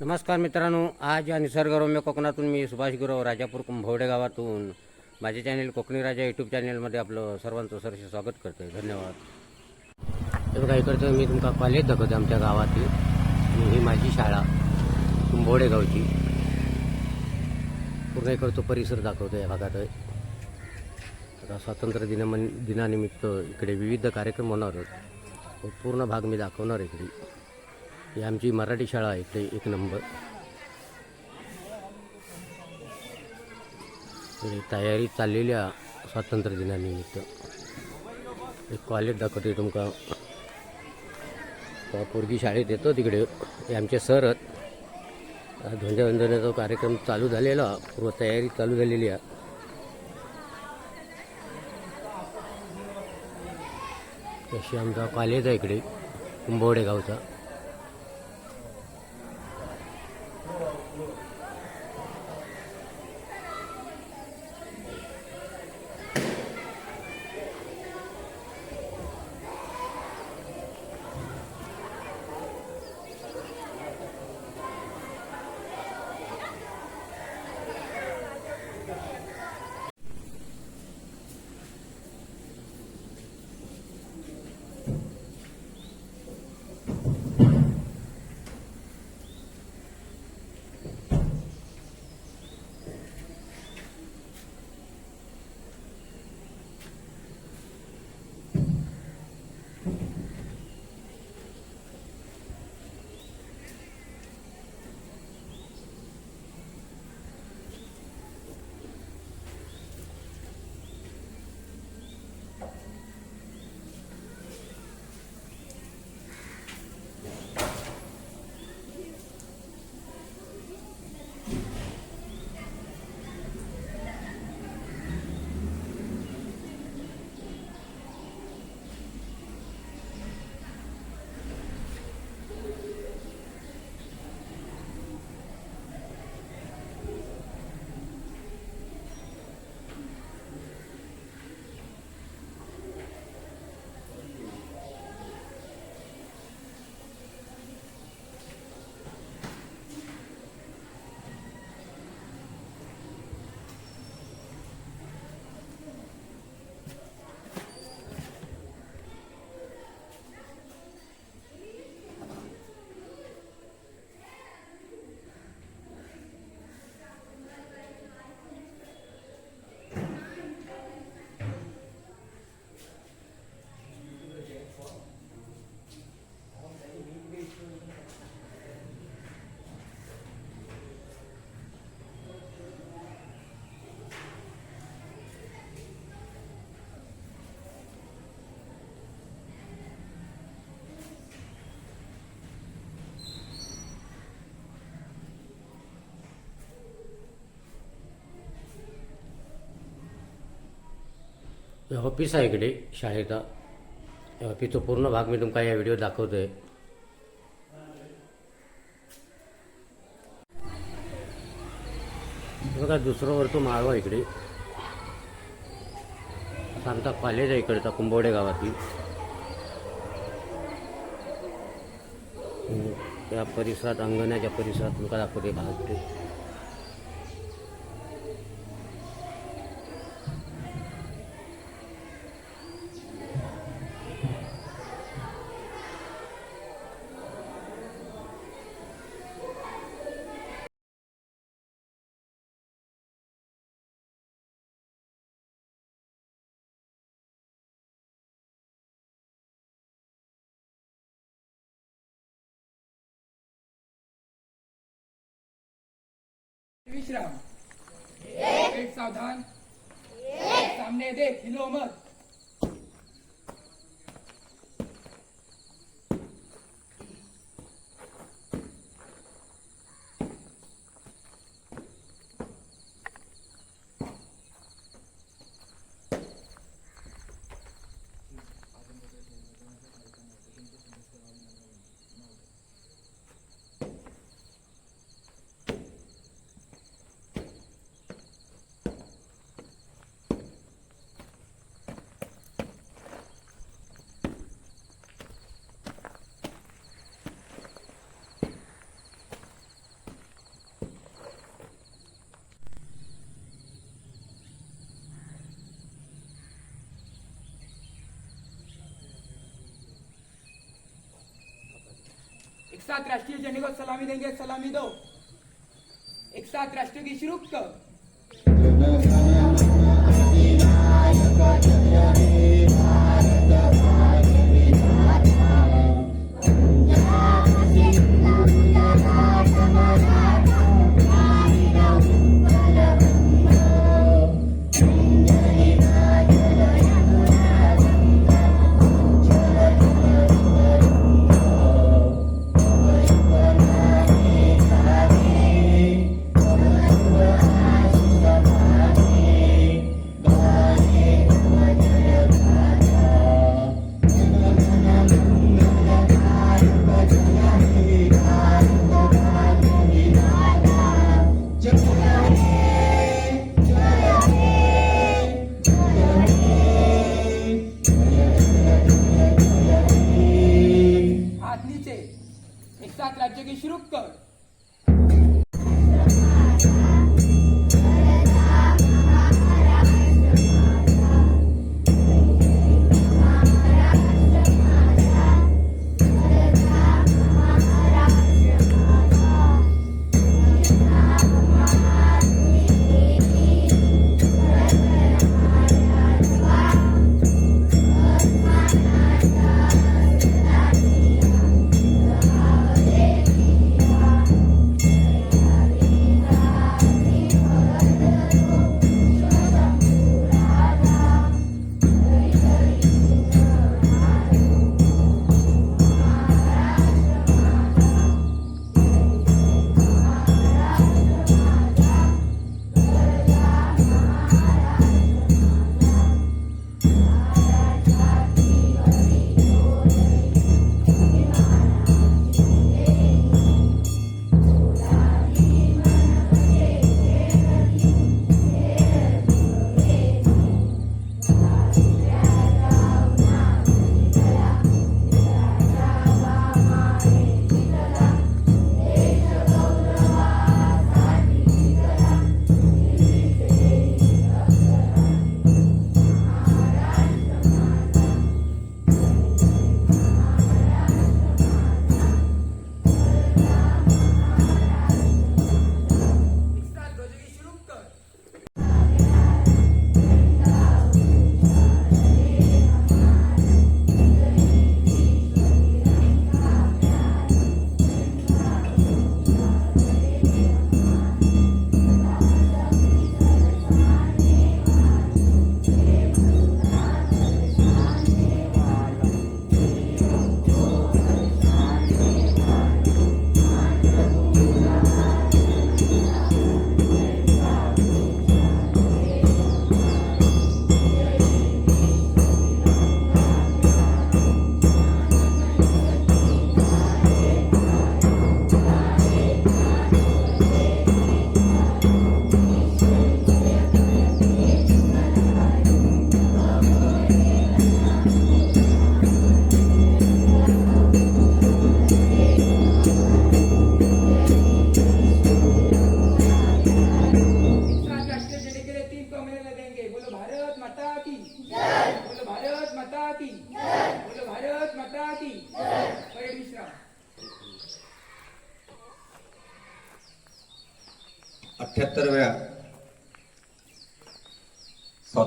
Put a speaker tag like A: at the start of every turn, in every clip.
A: नमस्कार मित्रांनो आज या निसर्गरम्य कोकणातून मी सुभाष गुरव राजापूर कुंभवडे गावातून माझे चॅनेल कोकणी राजा यूट्यूब चॅनेलमध्ये आपलं सर्वांचं सरसे स्वागत करतोय. धन्यवाद. हे काय करतो मी तुमका कॉलेज दाखवते आमच्या गावातील. आणि ही माझी शाळा कुंभवडे गावची. पूर्ण करतो परिसर दाखवतो या भागात आहे आता स्वातंत्र्य दिना दिनानिमित्त इकडे विविध कार्यक्रम होणार आहेत. पूर्ण भाग मी दाखवणार इकडे. ही आमची मराठी शाळा आहे इकडे एक नंबर. तयारी चाललेल्या स्वातंत्र्य दिनानिमित्त. एक कॉलेज दाखवते तुमका. पोरगी शाळेत येतो तिकडे. हे आमचे सर आहेत. ध्वजवंदनाचा कार्यक्रम चालू झालेला पूर्व तयारी चालू झालेली आहे. तशी आमचा कॉलेज आहे इकडे कुंभवडे गावचा. ऑफिस आहे इकडे शाळेचा. या ऑफिसचा पूर्ण भाग मी तुमका या व्हिडिओ दाखवतोय. आहे बघा दुसरं वरतो माळवा इकडे. सांगता आमचा कॉलेज आहे इकडचा कुंभवडे गावातील. हम्म, त्या परिसरात अंगणाच्या परिसरात तुमका दाखवते भाग.
B: विश्राम. एक. सावधान. सामने देख हिलो मत एक
C: साथ राष्ट्रीय झंडे को सलामी देंगे सलामी दो एक साथ राष्ट्र की शुरू कर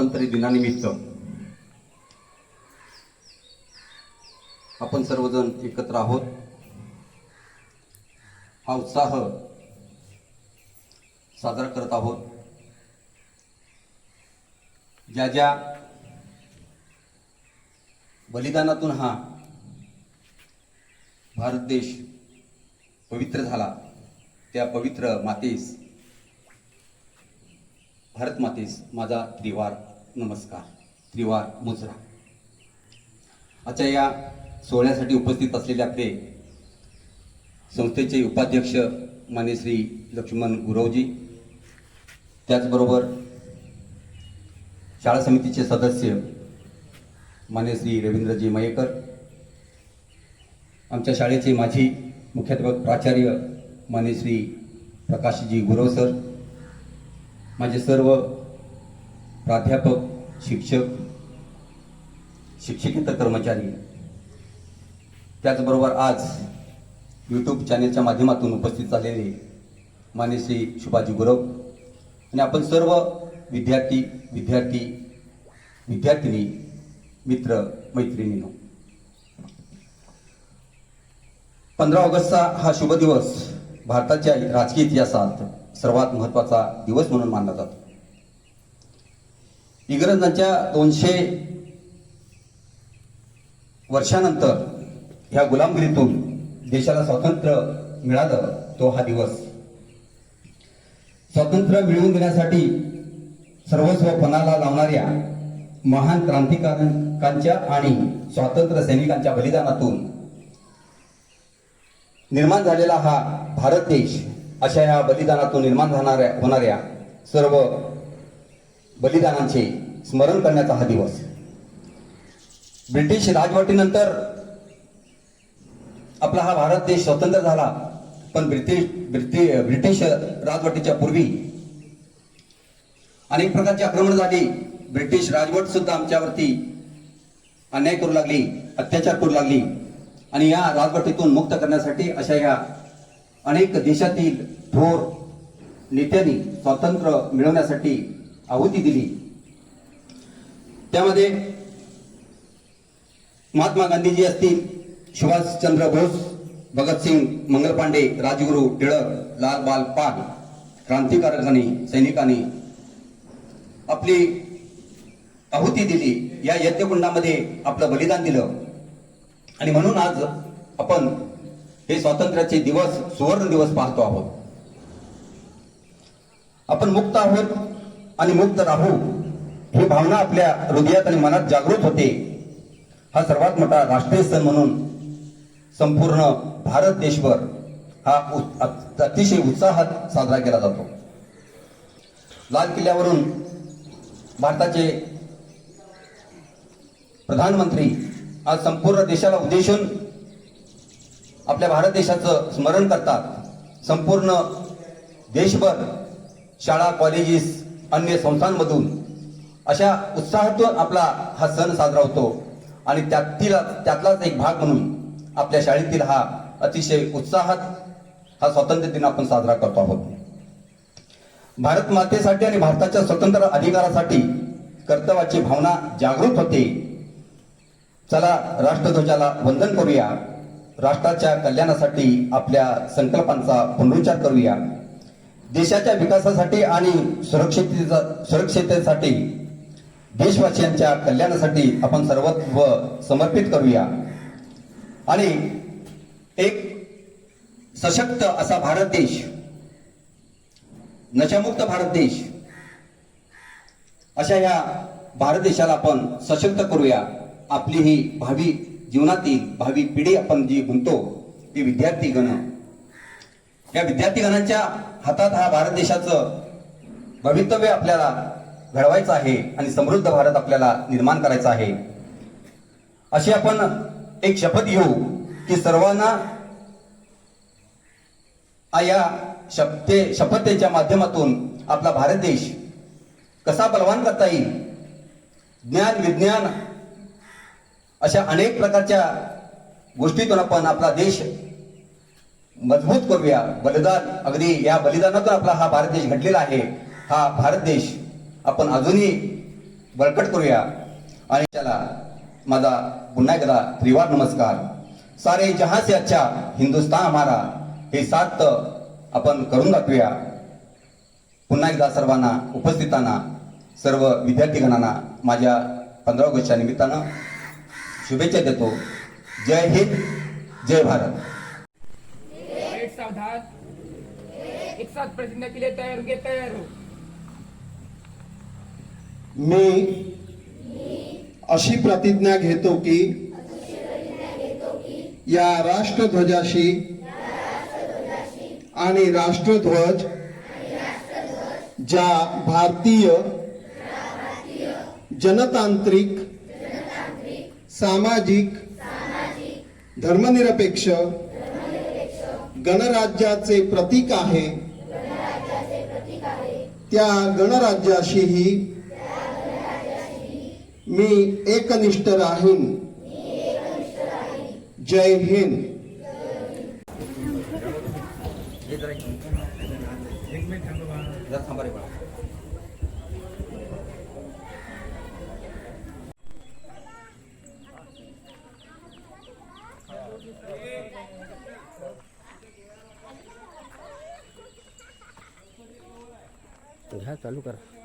D: स्वातंत्र्य दिनानिमित्त आपण सर्वजण एकत्र आहोत. हा उत्साह साजरा करत आहोत. ज्या ज्या बलिदानातून हा भारत देश पवित्र झाला त्या पवित्र मातेस भारत मातेस माझा त्रिवार नमस्कार. त्रिवार मुजरा. आजच्या या सोहळ्यासाठी उपस्थित असलेले आपले संस्थेचे उपाध्यक्ष माने श्री लक्ष्मण गुरवजी त्याचबरोबर शाळा समितीचे सदस्य माने श्री रवींद्रजी मयेकर आमच्या शाळेचे माजी मुख्याध्यापक प्राचार्य माने श्री प्रकाशजी गुरव सर माझे सर्व प्राध्यापक शिक्षक शिक्षकेतर कर्मचारी. त्याचबरोबर आज यूट्यूब चॅनेलच्या माध्यमातून उपस्थित झालेले मान्यश्री शुभाजी गुरव आणि आपण सर्व विद्यार्थी विद्यार्थी विद्यार्थिनी मित्र मैत्रिणीनो. पंधरा ऑगस्टचा हा शुभ दिवस भारताच्या राजकीय इतिहासात सर्वात महत्त्वाचा दिवस म्हणून मानला जातो. इंग्रजांच्या दोनशे वर्षानंतर ह्या गुलामगिरीतून देशाला स्वातंत्र्य मिळालं तो हा दिवस. स्वातंत्र्य मिळवून देण्यासाठी सर्वस्व पणाला लावणाऱ्या महान क्रांतिकारकांच्या आणि स्वातंत्र्य सैनिकांच्या बलिदानातून निर्माण झालेला हा भारत देश अशा या बलिदानातून निर्माण होणाऱ्या होणाऱ्या सर्व बलिदानांचे स्मरण करण्याचा हा दिवस. ब्रिटिश राजवटीनंतर आपला हा भारत देश स्वतंत्र झाला. पण ब्रिटिश ब्रिटिश ब्रिटिश राजवटीच्या पूर्वी अनेक प्रकारची आक्रमण झाली. ब्रिटिश राजवट सुद्धा आमच्यावरती अन्याय करू लागली अत्याचार करू लागली. आणि या राजवटीतून मुक्त करण्यासाठी अशा या अनेक देशातील थोर नेत्यांनी स्वातंत्र्य मिळवण्यासाठी आहुती दिली. त्यामध्ये महात्मा गांधीजी असतील सुभाषचंद्र बोस भगतसिंग मंगल पांडे राजगुरू टिळक लाल बाल पाल क्रांतिकारकांनी सैनिकांनी आपली आहुती दिली. या यज्ञकुंडामध्ये आपलं बलिदान दिलं. आणि म्हणून आज आपण हे स्वातंत्र्याचे दिवस सुवर्ण दिवस पाहतो आहोत. आपण मुक्त आहोत. आणि मुक्त राहू. ही भावना आपल्या हृदयात आणि मनात जागृत होते. हा सर्वात मोठा राष्ट्रीय सण म्हणून संपूर्ण भारत देशभर हा अतिशय उत्साहात साजरा केला जातो. लाल किल्ल्यावरून भारताचे प्रधानमंत्री आज संपूर्ण देशाला उद्देशून आपल्या भारत देशाचं स्मरण करतात. संपूर्ण देशभर शाळा कॉलेजेस अन्य संस्थांमधून अशा उत्साहातून आपला हा सण साजरा होतो. आणि त्यातील त्यातलाच एक भाग म्हणून आपल्या शाळेतील हा अतिशय उत्साहात हा स्वातंत्र्य दिन आपण साजरा करतो आहोत. भारत मातेसाठी आणि भारताच्या स्वतंत्र अधिकारासाठी कर्तव्याची भावना जागृत होते. चला राष्ट्रध्वजाला वंदन करूया. राष्ट्राच्या कल्याणासाठी आपल्या संकल्पांचा पुनरुच्चार करूया. देशाच्या विकासासाठी आणि सुरक्षिततेचा सुरक्षिततेसाठी देशवासियांच्या कल्याणासाठी आपण सर्वत्व समर्पित करूया. आणि एक सशक्त असा भारत देश नशामुक्त भारत देश अशा या भारत देशाला आपण सशक्त करूया. आपली ही भावी जीवनातील भावी पिढी आपण जी म्हणतो ती विद्यार्थी गण या विद्यार्थी गणांच्या हातात हा भारत देशाचं भवितव्य आपल्याला घडवायचं आहे आणि समृद्ध भारत आपल्याला निर्माण करायचा आहे. अशी आपण एक शपथ घेऊ की सर्वांना या शपथे शपथेच्या माध्यमातून आपला भारत देश कसा बलवान करता येईल? ज्ञान विज्ञान अशा अनेक प्रकारच्या गोष्टीतून आपण आपला देश मजबूत करूया. बलिदान अगदी या बलिदानातून आपला हा भारत देश घडलेला आहे. हा भारत देश आपण अजूनही बळकट करूया. आणि त्याला माझा पुन्हा एकदा त्रिवार नमस्कार. सारे जहां से अच्छा हिंदुस्तान हमारा हे सात आपण करून दाखवूया. पुन्हा एकदा सर्वांना उपस्थितांना सर्व विद्यार्थीगणांना माझ्या पंधरा ऑगस्टच्या निमित्तानं शुभेच्छा देतो. जय हिंद जय भारत.
B: सावधान एक साथ प्रतिज्ञा के लिए तैयार होंगे तैयार. हो
C: मी अशी प्रतिज्ञा घेतो की या राष्ट्रध्वजाशी आणि राष्ट्रध्वज ज्या भारतीय जनतांत्रिक सामाजिक धर्मनिरपेक्ष गणराज्याचे प्रतीक आहे. त्या गणराज्याशीही मी एकनिष्ठ राहीन. जय हिंद.
D: जरा जरा थांबा.
A: चालू करा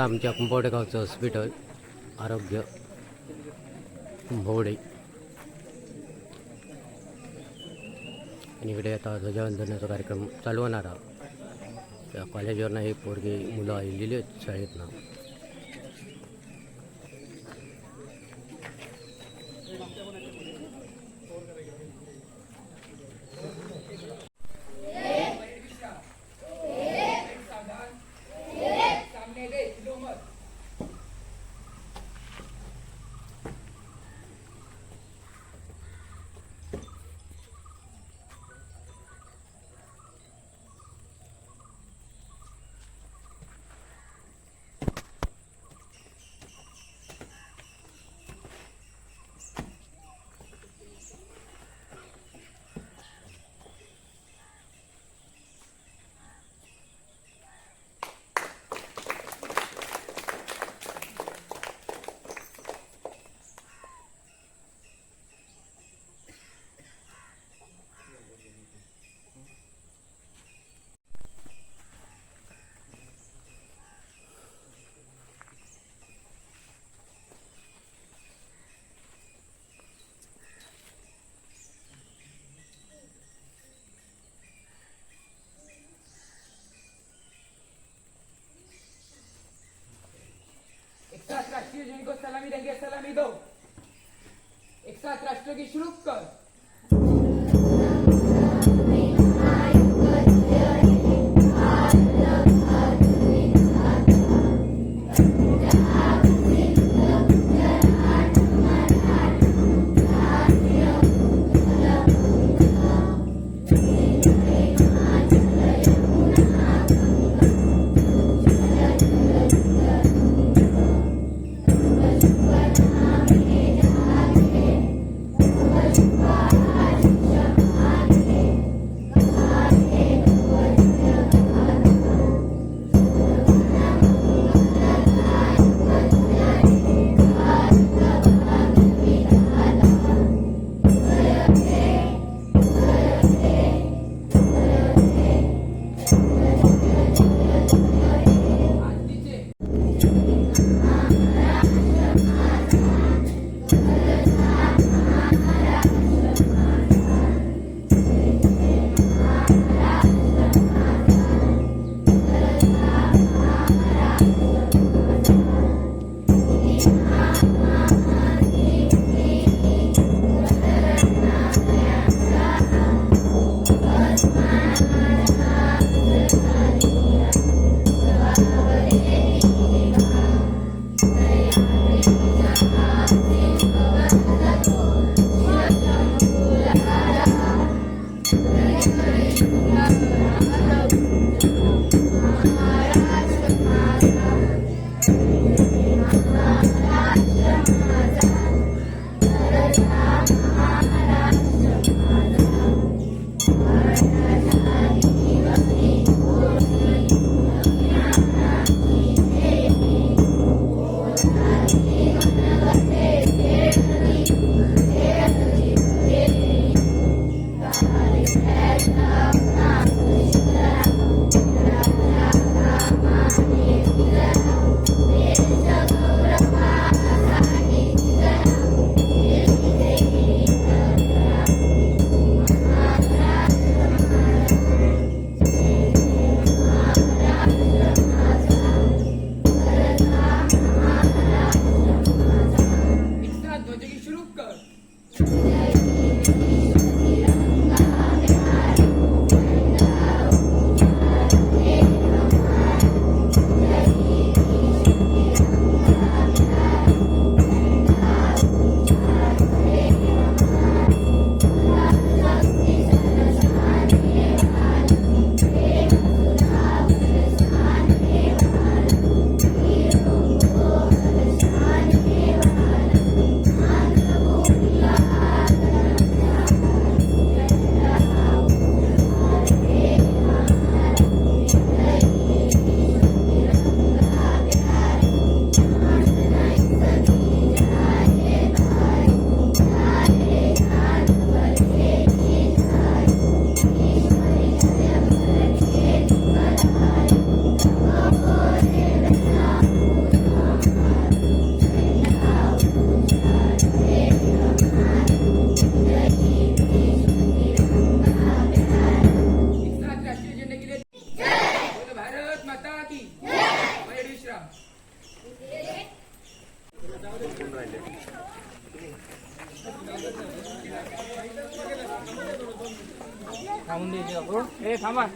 A: बघा आमच्या कुंभवडेगावचं हॉस्पिटल आरोग्य कुंभवडे. आणि इकडे आता ध्वजवंदनाचा कार्यक्रम चालवणारा त्या कॉलेजवरनं हे पोरगे मुलं आलेली आहेत शाळेतनं
B: सामने दे लो मत एक साथ राष्ट्रीय जन को सलामी दो एक साथ राष्ट्र की शुरू कर. थांबून द्यायचे ए थांबा.